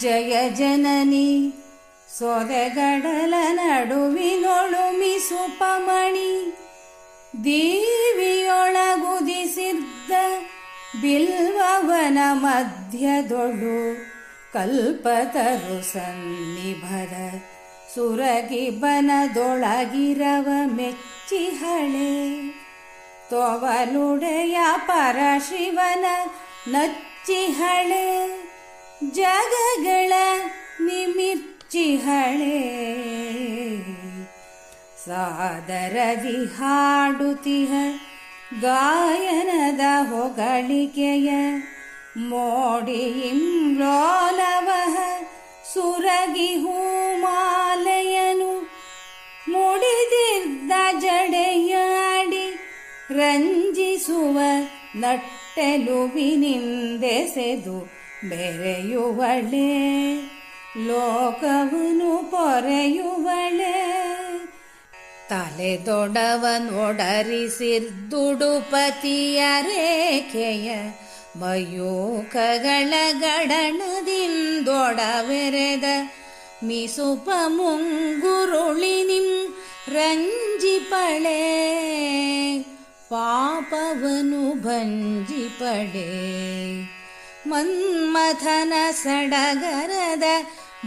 ಜಯ ಜನನಿ ಸೊರೆಗಡಲ ನಡುವಿನೊಳುಮಿಸು ಪಮಣಿ ದೇವಿಯೊಳಗುದಿಸಿದ್ದ ಬಿಲ್ವವನ ಮಧ್ಯದೊಳು ಕಲ್ಪತರು ಸನ್ನಿಭದ ಸುರಗಿ ಬನದೊಳಗಿರವ ಮೆಚ್ಚಿಹಳೆ. ತೊವಲುಡೆಯ ಪರಶಿವನ ನಚ್ಚಿಹಳೆ. ಜಗಗಳ ನಿಮಿರ್ಚಿಹಳೆ. ಸಾದರದಿ ಹಾಡುತಿಹ ಗಾಯನದ ಹೊಗಳಿಕೆಯ ಮೋಡಿಯಿಂಬ್ಲೋಲವಹ ಸುರಗಿ ಹೂಮಾಲೆಯನು ಮುಡಿದಿದ್ದ ಜಡೆಯಾಡಿ ರಂಜಿಸುವ ನಟ್ಟೆಲುವಿನಿಂದೆಸೆದು ಬೆರೆಯುವಳೆ. ಲೋಕವನು ಪೊರೆಯುವಳೆ. ತಲೆದೊಡವನೊಡರಿಸಿರ್ದುಡುಪತಿಯ ರೇಖೆಯ ಮಯೂಕಗಳ ಗಡಣದಿಂದೊಡವೆರೆದ ಮಿಸುಪ ಮುಂಗುರುಳಿನಿಂ ರಂಜಿಪಳೆ ಪಾಪವನು ಭಂಜಿಪಡೆ ಮನ್ಮಥನ ಸಡಗರದ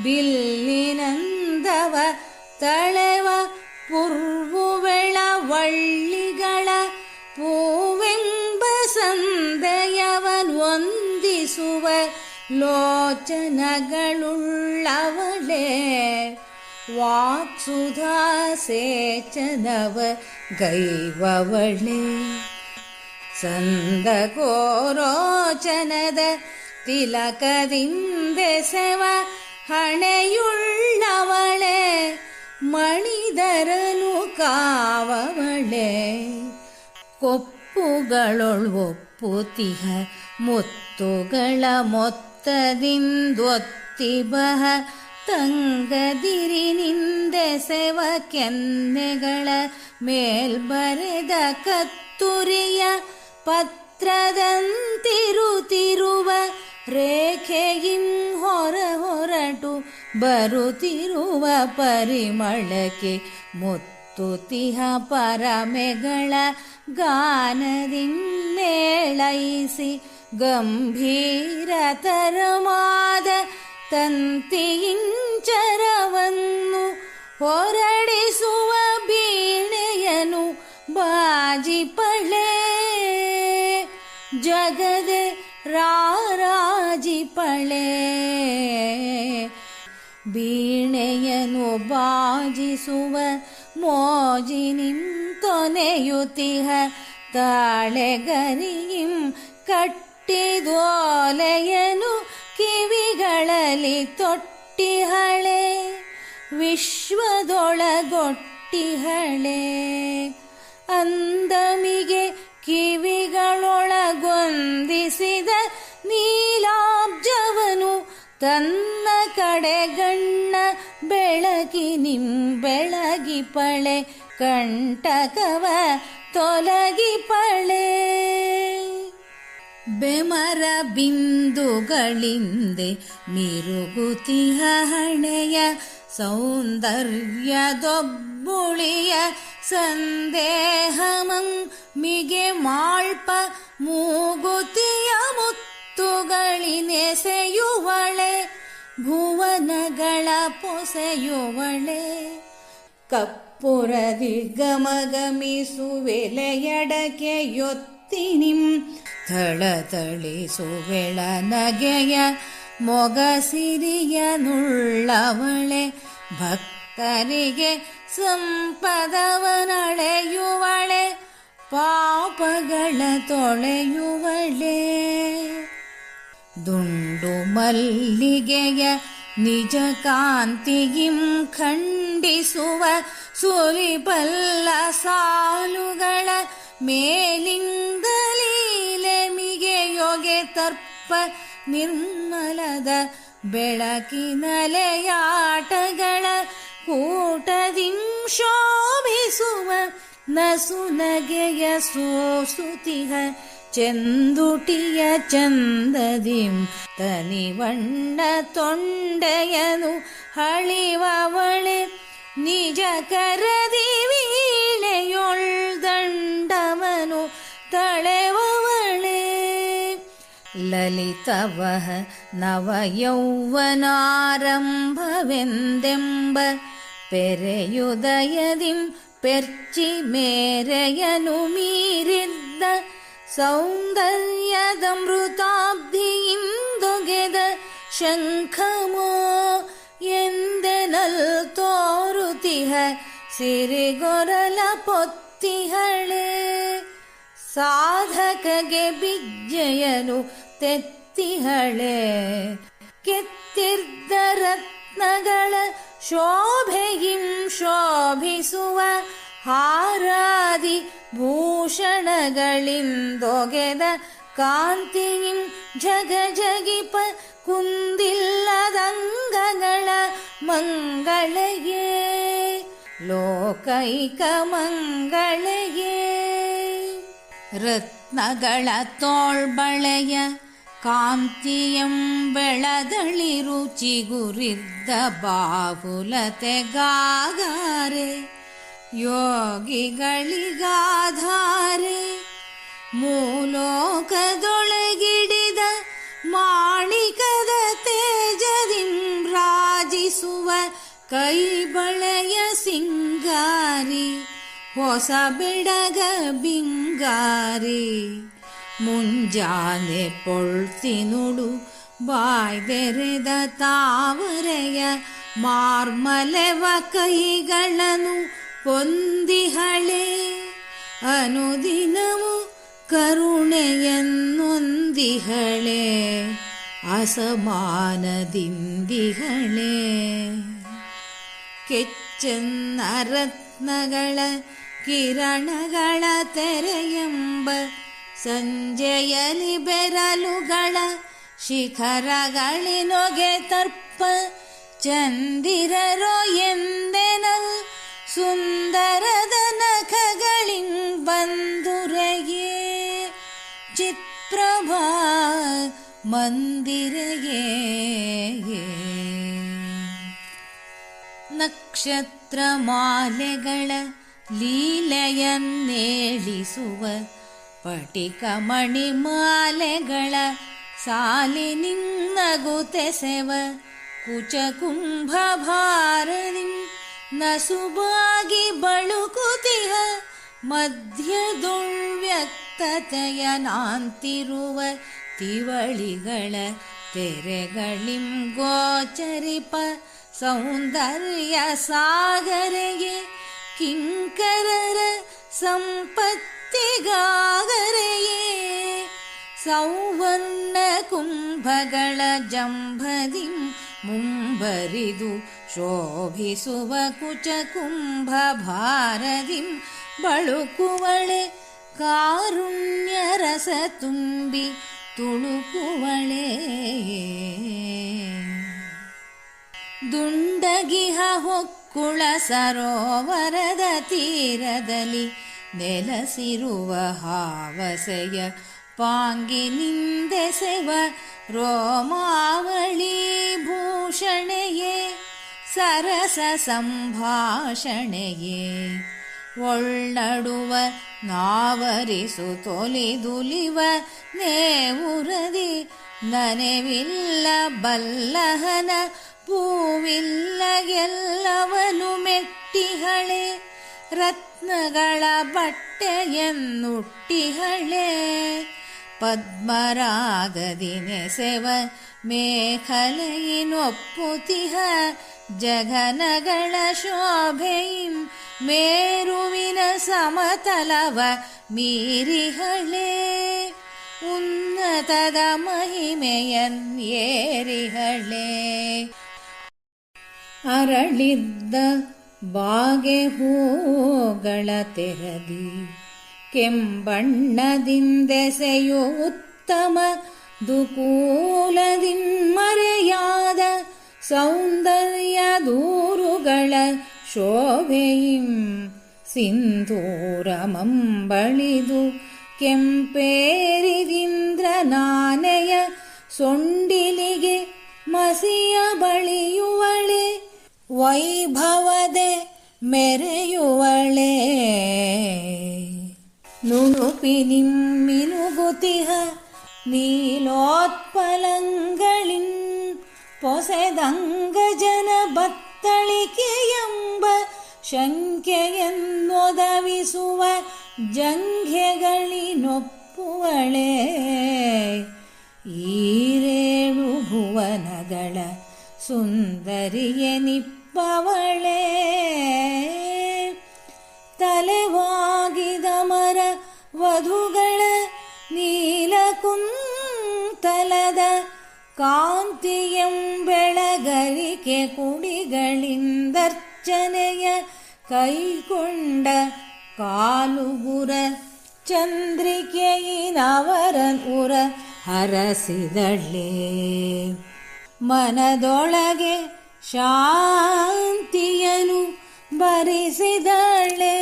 ಬಿಲ್ಲಿನಂದವ ತಳೆವ ಪುರ್ವುವೆಳ ವಳ್ಳಿಗಳ ಪೂವೆಂಬ ಸಂದೆಯವನ್ ವಂದಿಸುವ ಲೋಚನಗಳುಳ್ಳವಳೆ ವಾಕ್ಸುಧಾ ಸೇಚನವ ಗೈವವಳೆ ಸಂದಗೋರೋಚನದ ತಿಲಕದಿಂದೆಸೆವ ಹಣೆಯುಳ್ಳವಳೆ ಮಣಿದರನು ಕಾವವಳೆ ಕೊಪ್ಪುಗಳೊಳ್ವೊಪ್ಪುತಿಹ ಮುತ್ತುಗಳ ಮೊತ್ತದಿಂದೊತ್ತಿಬಹ. ತಂಗದಿರಿನಿಂದೆಸೆವ ಕೆನ್ನೆಗಳ ಮೇಲ್ಬರೆದ ಕತ್ತುರಿಯ ಪತ್ರದಂತಿರುತ್ತಿರುವ ರೇಖೆಯಿಂ ಹೊರ ಹೊರಟು ಬರುತ್ತಿರುವ ಪರಿಮಳಕ್ಕೆ ಮುತ್ತುತಿಹ ಪರಮೆಗಳ ಗಾನದಿಂದೇಳೈಸಿ ಗಂಭೀರತರಮಾದ ತಂತಿಯಿಂಚರವನ್ನು ಹೊರಡಿಸುವ ಬೀಣೆಯನು ಬಾಜಿಪಳೆ ಜಗದೆ ರಾರಾಜಿಪಳೆ ಬೀಣೆಯನು ಬಾಜಿಸುವ ಮೋಜಿನಿಂ ತೊನೆಯುತಿಹ ತಾಳೆಗರಿಯಿಂ ಕಟ್ಟಿದೋಲೆಯನು ಕಿವಿಗಳಲ್ಲಿ ತೊಟ್ಟಿಹಳೆ ವಿಶ್ವದೊಳಗೊಟ್ಟಿಹಳೆ ಅಂದಮಿಗೆ ಕಿವಿಗಳೊಳಗೊಂದಿಸಿದ ನೀಲಾಬ್ಜವನು ತನ್ನ ಕಡೆಗಣ್ಣ ಬೆಳಗಿನಿಂ ಬೆಳಗಿಪಳೆ ಕಂಟಕವ ತೊಲಗಿಪಳೆ ಬೆಮರ ಬಿಂದುಗಳಿಂದೆ ಮಿರುಗುತಿಹ ಹಣೆಯ ಸೌಂದರ್ಯದೊಬ್ಬುಳಿಯ ಸಂದೇಹಮಂ ಮಿಗೆ ಮಾಳ್ಪ ಮೂಗುತಿಯ ಮುತ್ತುಗಳಿನೆಸೆಯುವಳೆ ಭುವನಗಳ ಪೊಸೆಯುವಳೆ. ಕಪ್ಪುರದಿ ಗಮಗಮಿಸುವೆಲೆಯಡಕೆಯೊತ್ತಿನಿಂ ಥಳಥಳಿಸುವೆಳ ನಗೆಯ ಮೊಗಸಿರಿಯ ನುಳ್ಳವಳೆ ಭಕ್ತರಿಗೆ ಸಂಪದವನಳೆಯುವಳೆ ಪಾಪಗಳ ತೊಳೆಯುವಳೆ. ದುಂಡು ಮಲ್ಲಿಗೆಯ ನಿಜ ಕಾಂತಿಗಿಂ ಖಂಡಿಸುವ ಸುರಿಬಲ್ಲ ಸಾಲುಗಳ ಮೇಲಿಂದಲೀಲೆ ಮಿಗೆ ಯೋಗೆ ತರ್ಪ ನಿರ್ಮಲದ ಬೆಳಕಿನಲೆಯಾಟಗಳ ಕೂಟದಿಂ ಶೋಭಿಸುವ ನಸುನಗೆಯ ಸೋಸುತಿಹ ಚೆಂದುಟಿಯ ಚಂದದಿಂ ತನಿವಣ್ಣ ತೊಂಡೆಯನು ಹಳಿವವಳೆ ನಿಜ ಕರದಿ ವೀಣೆಯೊಳ್ದಂಡವನು ತಳೆವವಳೆ ಲಲಿತವಹ ನವಯೌವನಾರಂಭವೆಂದೆಂಬ ಪೆರೆಯುದಯದಿಂ ಪೆರ್ಚಿ ಮೇರೆಯನು ಮೀರಿದ್ದ ಸೌಂದರ್ಯದಮೃತಾಬ್ಧಿಯಿಂದೊಗೆದ ಶಂಖಮೋ ಎಂದೆನಲ್ ತೋರುತಿಹ ಸಿರಿಗೊರಲ ಪೊತ್ತಿಹಳೆ. ಸಾಧಕಗೆ ಬಿಜ್ಜೆಯನು ತೆತ್ತಿಹಳೆ. ಕೆತ್ತಿರ್ದ ರತ್ನಗಳ ಶೋಭೆಯಿಂ ಶೋಭಿಸುವ ಹಾರಾದಿ ಭೂಷಣಗಳಿಂದೊಗೆದ ಕಾಂತಿಯಿಂ ಜಗ ಜಗಿಪ ಕುಂದಿಲ್ಲದಂಗಗಳ ಮಂಗಳಗೆ ಲೋಕೈಕ ಮಂಗಳಗೆ ರತ್ನಗಳ ತೋಳ್ಬಳೆಯ ಕಾಂತಿಯಂ ಬೆಳದಳಿರು ಚಿಗುರಿದ್ದ ಬಾಹುಲತೆಗಾಗಾರೆ ಯೋಗಿಗಳಿಗಾಧಾರೆ ಮೂಲೋಕದೊಳಗಿಡಿದ ಮಾಣಿಕದ ತೇಜದಿಂ ರಾಜಿಸುವ ಕೈಬಳೆಯ ಸಿಂಗಾರಿ ಹೊಸ ಬೆಡಗ ಬಿಂಗಾರಿ ಮುಂಜಾನೆ ಪೊಳ್ತಿನುಡು ಬಾಯ್ದೆರೆದ ತಾವರೆಯ ಮಾರ್ಮಲೆವ ಕೈಗಳನ್ನು ಹೊಂದಿಹಳೆ ಅನುದಿನವು ಕರುಣೆಯನ್ನೊಂದಿಹಳೆ ಅಸಮಾನದಿಂದಿಹಳೆ. ಕೆಚ್ಚನ್ನ ರತ್ನಗಳ ಕಿರಣಗಳ ತೆರೆಯೆಂಬ ಸಂಜೆಯಲಿ ಬೆರಲುಗಳ ಶಿಖರಗಳಿನೊಗೆ ತರ್ಪ ಚಂದಿರರೋ ಎಂದೆನಲ್ ಸುಂದರದ ನಖಗಳಿಂ ಬಂದುರೆಗೆ ಚಿತ್ರಭಾ ಮಂದಿರಗೆ ನಕ್ಷತ್ರ ಮಾಲೆಗಳ ಲೀಲೆಯನ್ನೇಳಿಸುವ ಪಟಿಕ ಮಣಿಮಾಲೆಗಳ ಸಾಲಿನಿನ್ನಗುತೆಸೆವ ಕುಚಕುಂಭ ಭಾರನಿಂ ನಸುಬಾಗಿ ಬಳುಕುತಿಹ ಮಧ್ಯದುಳ್ವ್ಯಕ್ತತೆಯ ನಾಂತಿರುವ ತಿವಳಿಗಳ ತೆರೆಗಳಿಂ ಗೋಚರಿಪ ಸೌಂದರ್ಯ ಸಾಗರೆಗೆ ಕಿಂಕರರ ಸಂಪತ್ತಿಗಾಗರೆಯೇ ಸೌವರ್ಣ ಕುಂಭಗಳ ಜಂಭದಿಂ ಮುಂಬರಿದು ಶೋಭಿಸುವ ಕುಚಕುಂಭ ಭಾರದಿಂ ಬಳುಕುವಳೆ ಕಾರುಣ್ಯ ರಸ ತುಂಬಿ ತುಳುಕುವಳೆ ದುಂಡಗಿಹ ಹೊಕ್ಕುಳ ಸರೋವರದ ತೀರದಲ್ಲಿ ನೆಲಸಿರುವ ಹಾವಸೆಯ ಪಾಂಗಿನಿಂದೆಸೆವ ರೋಮಾವಳಿ ಭೂಷಣೆಯೇ, ಸರಸ ಸಂಭಾಷಣೆಯೇ. ಒಳ್ಳಡುವ ನಾವರಿಸು ತೊಲಿದುಲಿವ ನೇವುರದಿ ನನೆವಿಲ್ಲ ಬಲ್ಲಹನ ಪೂವಿಲ್ಲ ಎಲ್ಲವನು ಮೆಟ್ಟಿಹಳೆ, ರತ್ನಗಳ ಬಟ್ಟೆಯನ್ನುಟ್ಟಿಹಳೆ. ಪದ್ಮರಾಗದಿ ನೆಸೆವ ಮೇಖಲೆಯಿನೊಪ್ಪುತಿಹ ಜಗನಗಳ ಶೋಭೆಯಿಂ ಮೇರುವಿನ ಸಮತಲವ ಮೀರಿಹಳೆ ಉನ್ನತದ ಮಹಿಮೆಯನ್ ಏರಿಹಳೆ ಅರಳಿದ್ದ ಬಾಗೆ ಹೂಗಳ ತೆರದಿ ಕೆಂಬಣ್ಣದಿಂದೆಸೆಯು ಉತ್ತಮ ದುಕೂಲದಿನ್ಮರೆಯಾದ ಸೌಂದರ್ಯ ದೂರುಗಳ ಶೋಭೆಯಿಂ ಸಿಂಧೂರಮಂಬಳಿದು ಕೆಂಪೇರಿದಿಂದ್ರ ನಾನೆಯ ಸೊಂಡಿಲಿಗೆ ಮಸಿಯ ಬಳಿಯುವಳೆ ವೈಭವದೆ ಮೆರೆಯುವಳೆ. ನುಣುಪಿನಿಮ್ಮಿನುಗುತಿಹ ನೀಲೋತ್ಪಲಂಗಳಿಂ ಪೊಸೆದಂಗಜನ ಬತ್ತಳಿಕೆಯೆಂಬ ಶಂಕೆಯನ್ನೊದವಿಸುವ ಜಂಘೆಗಳಿನೊಪ್ಪುವಳೆ. ಈರೇಳು ಭುವನಗಳ ಸುಂದರಿಯನಿಪ್ಪವಳೆ. ತಲೆವಾಗಿದ ಕಾಂತಿಯಂಬೆಳಗರಿಕೆ ಕುಡಿಗಳಿಂದರ್ಚನೆಯ ಕೈಕೊಂಡ ಕಾಲುಗುರ ಚಂದ್ರಿಕೆಯಿನವರನ್ ಉರ ಹರಸಿದಳೆ. ಮನದೊಳಗೆ ಶಾಂತಿಯನು ಬರಿಸಿದಳೆ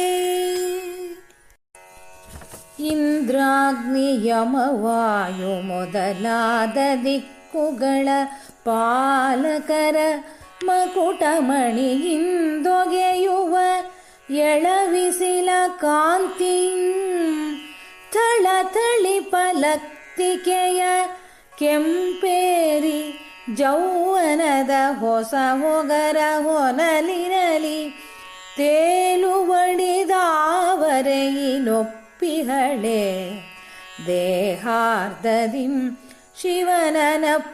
ಇಂದ್ರಾಗ್ನಿಯಮವಾಯು ಮೊದಲಾದ ದಿಕ್ಕುಗಳ ಪಾಲಕರ ಮಕುಟಮಣಿಯಿಂದೊಗೆಯುವ ಎಳವಿಸಿಲ ಕಾಂತಿ ಪಲಕ್ತಿಕೆಯ ಕೆಂಪೇರಿ ಜೌವನದ ಹೊಸ ಹೊಗರ ಹೊನಲಿನಲಿ ತೇಲುವಡಿದಾವರೆಯಿನೊಪ್ಪಿಹಳೆ ದೇಹಾರ್ಧದಿಂ ಶಿವನನಪ್ಪಿಹಳೆ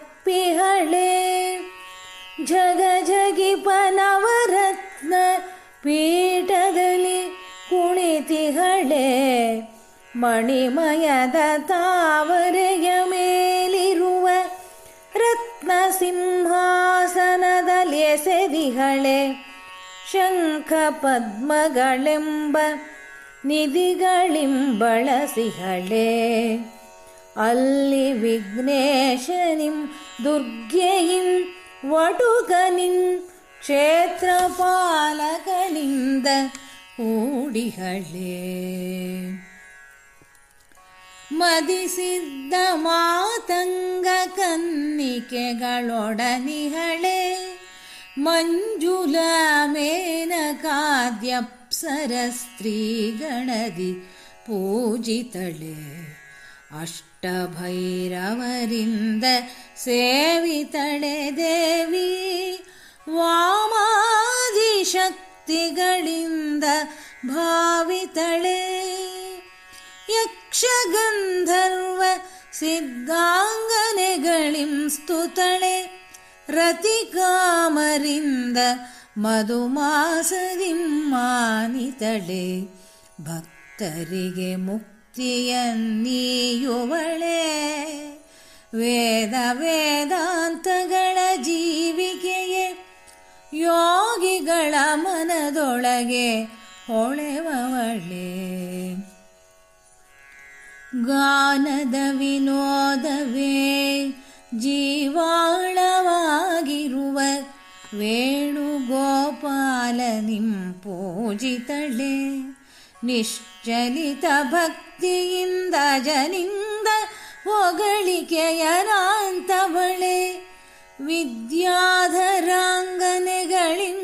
ಜಗ ಪನವರತ್ನ ಪೀಠದಲ್ಲಿ ಕುಣಿತಿಹಳೆ ಮಣಿಮಯದ ತಾವರೆಯ ಮೇಲಿರುವ ರತ್ನ ಸಿಂಹಾಸನದಲ್ಲಿ ಎಸೆದಿಹಳೆ ಶಂಖ ಪದ್ಮಗಳೆಂಬ ನಿಧಿಗಳಿಂಬಳಸಿಹಳೆ. ಅಲ್ಲಿ ವಿಘ್ನೇಶನಿಂ ದುರ್ಗೆಯಿಂ ವಟುಕನಿಂ ಕ್ಷೇತ್ರಪಾಲಕನಿಂದ ಕೂಡಿಹಳೆ ಮದಿಸಿದ್ದ ಮಾತಂಗ ಕನ್ನಿಕೆಗಳೊಡನಿಹಳೆ ಮಂಜುಲ ಮೇನಕಾದ್ಯಪ್ಸರ ಸ್ತ್ರೀಗಣದಿ ಪೂಜಿತಳೆ ಅಷ್ಟಭೈರವರಿಂದ ಸೇವಿತಳೆ ದೇವಿ ವಾಮಾದಿಶಕ್ತಿಗಳಿಂದ ಭಾವಿತಳೆ. ಯಕ್ಷಗಂಧರ್ವ ಸಿದ್ಧಾಂಗನೆಗಳಿಂ ಸ್ತುತಳೆ ರತಿಕಾಮರಿಂದ ಮಧುಮಾಸದಿಂ ಮಾನಿತಳೆ. ಭಕ್ತರಿಗೆ ಮುಕ್ತಿಯನ್ನೀಯುವಳೆ ವೇದ ವೇದಾಂತಗಳ ಜೀವಿಕೆಯೆ ಯೋಗಿಗಳ ಮನದೊಳಗೆ ಹೊಳೆವವಳೆ. ಗಾನದ ವಿನೋದವೇ ಜೀವಾಳವಾಗಿರುವ ವೇಣುಗೋಪಾಲ ನಿಂ ಪೂಜಿತಳೆ ನಿಶ್ಚಲಿತ ಭಕ್ತಿಯಿಂದ ಜನಿಂದ ಹೊಗಳಿಕೆಯನಾಂತವಳೆ ವಿದ್ಯಾಧರಾಂಗನೆಗಳಿಂ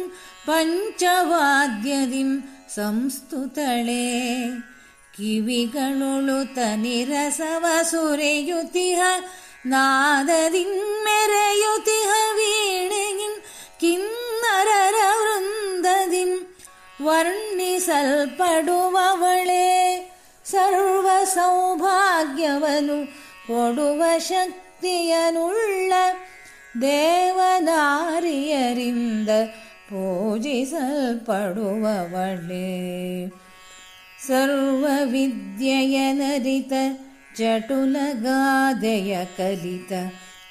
ಪಂಚವಾದ್ಯದಿಂ ಸಂಸ್ತುತಳೆ ಕಿವಿಗಳೊಳುತ ನಿರಸವ ಸುರೆಯುತಿಹ ನಾದದಿನ್ ವರ್ಣಿಸಲ್ಪಡುವವಳೆ ಸರ್ವ ಸೌಭಾಗ್ಯವನು ಕೊಡುವ ಶಕ್ತಿಯನುಳ್ಳ ದೇವನಾರಿಯರಿಂದ ಪೂಜಿಸಲ್ಪಡುವವಳೆ. ಸರ್ವವಿದ್ಯೆಯನರಿತ ಜಟುಲಗಾದೆಯ ಕಲಿತ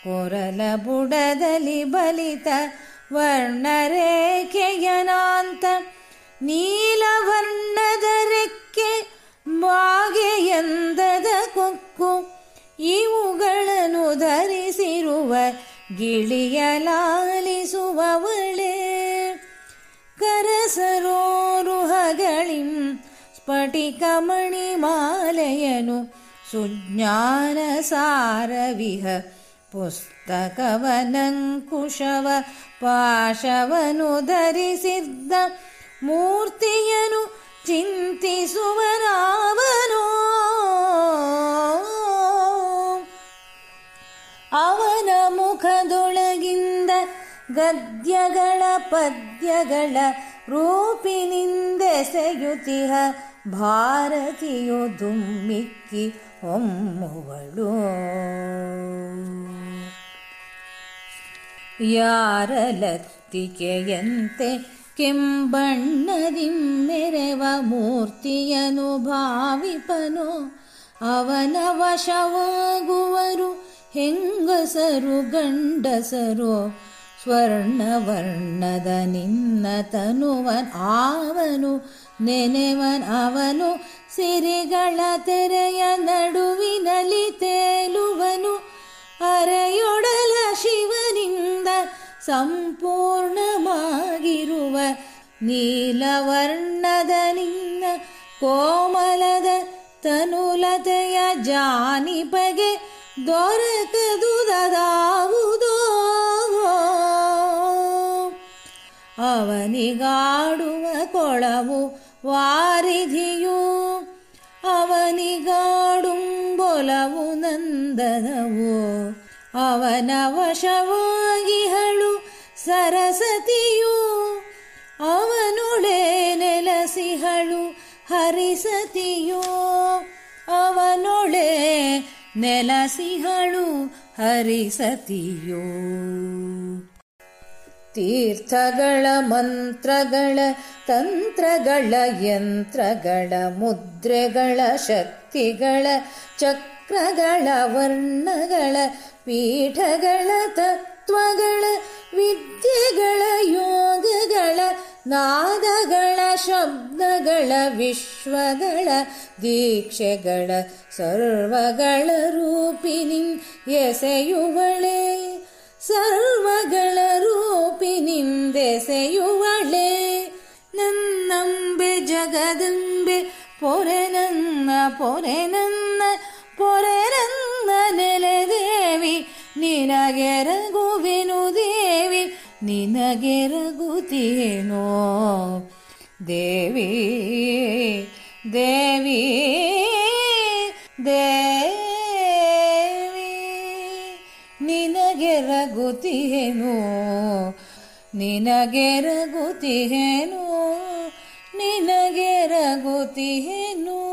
ಕೊರಲ ಬುಡದಲ್ಲಿ ಬಲಿತ ವರ್ಣರೇಖೆಯನಾಂತ ನೀಲವರ್ಣದ ರೆಕ್ಕೆ ಬಾಗೆಯಂದದ ಕೊಕ್ಕು, ಇವುಗಳನ್ನು ಧರಿಸಿರುವ ಗಿಳಿಯಲಾಲಿಸುವವಳೆ ಕರಸರೋರುಹಗಳಿಂ ಸ್ಫಟಿಕಮಣಿ ಮಾಲೆಯನು ಸುಜ್ಞಾನ ಸಾರವಿಹ, ಪುಸ್ತಕವನಂಕುಶವ ಪಾಶವನು ಧರಿಸಿದ್ದ ಮೂರ್ತಿಯನು ಚಿಂತಿಸುವರಾವನೋ. ಅವನ ಮುಖದೊಳಗಿಂದ ಗದ್ಯಗಳ ಪದ್ಯಗಳ ರೂಪಿನಿಂದೆಸೆಯುತಿಹ. ಭಾರತಿಯು ದುಮ್ಮಿಕ್ಕಿ ಹೊಮ್ಮುವಳು. ಯಾರ ಲತ್ತಿಕೆಯಂತೆ ಕೆಂಬಣ್ಣದಿಮ್ಮೆರೆವ ಮೂರ್ತಿಯನು ಭಾವಿಪನು. ಅವನ ವಶವಾಗುವರು ಹೆಂಗಸರು ಗಂಡಸರು. ಸ್ವರ್ಣವರ್ಣದ ನಿನ್ನ ತನುವನ್ ಆವನು ನೆನೆವನ್ ಅವನು ಸಿರಿಗಳ ತೆರೆಯ ನಡುವಿನಲ್ಲಿ ತೇಲುವನು. ಅರೆಯೊಡಲ ಶಿವನಿಂದ ಸಂಪೂರ್ಣವಾಗಿರುವ ನೀಲವರ್ಣದ ನಿನ್ನ ಕೋಮಲದ ತನುಲತೆಯ ಜಾನಿಪಗೆ ದೊರಕದುದಾವುದೋ ಅವನಿಗಾಡುವ ಕೊಳವು ವಾರಿಧಿಯು ಅವನಿಗಾಡುಂಬೊಲವು ನಂದನವು ಅವನ ವಶವಾಗಿಹಳು ಸರಸತಿಯು ಅವನುಳೆ ನೆಲಸಿಹಳು, ಹರಿಸತಿಯೋ ಅವನೊಳೆ ನೆಲಸಿಹಳು, ಹರಿಸತಿಯೋ. ತೀರ್ಥಗಳ ಮಂತ್ರಗಳ ತಂತ್ರಗಳ ಯಂತ್ರಗಳ ಮುದ್ರೆಗಳ ಶಕ್ತಿಗಳ ಚಕ್ರಗಳ ವರ್ಣಗಳ ಪೀಠಗಳ ತತ್ವಗಳ ವಿದ್ಯೆಗಳ ಯೋಗಗಳ ನಾದಗಳ ಶಬ್ದಗಳ ವಿಶ್ವಗಳ ದೀಕ್ಷೆಗಳ ಸರ್ವಗಳ ರೂಪಿನಿ ಎಸೆಯುವಳೆ ಸರ್ವಗಳ ರೂಪಿನಿಂದೆಸೆಯುವಳೆ ನನ್ನಂಬೆ ಜಗದಂಬೆ ಪೊರೆ ನನ್ನ ಪೊರೆ ನನ್ನ ಪೊರೆ ನಿನಗೆರಗುತ್ತೇನೋ ದೇವಿ ದೇವಿ ದೇವಿ ನಿನಗೆರಗುತ್ತೀನು? ನಿನಗೆರಗುತ್ತೀನು? ನಿನಗೆರಗುತ್ತೇನೋ?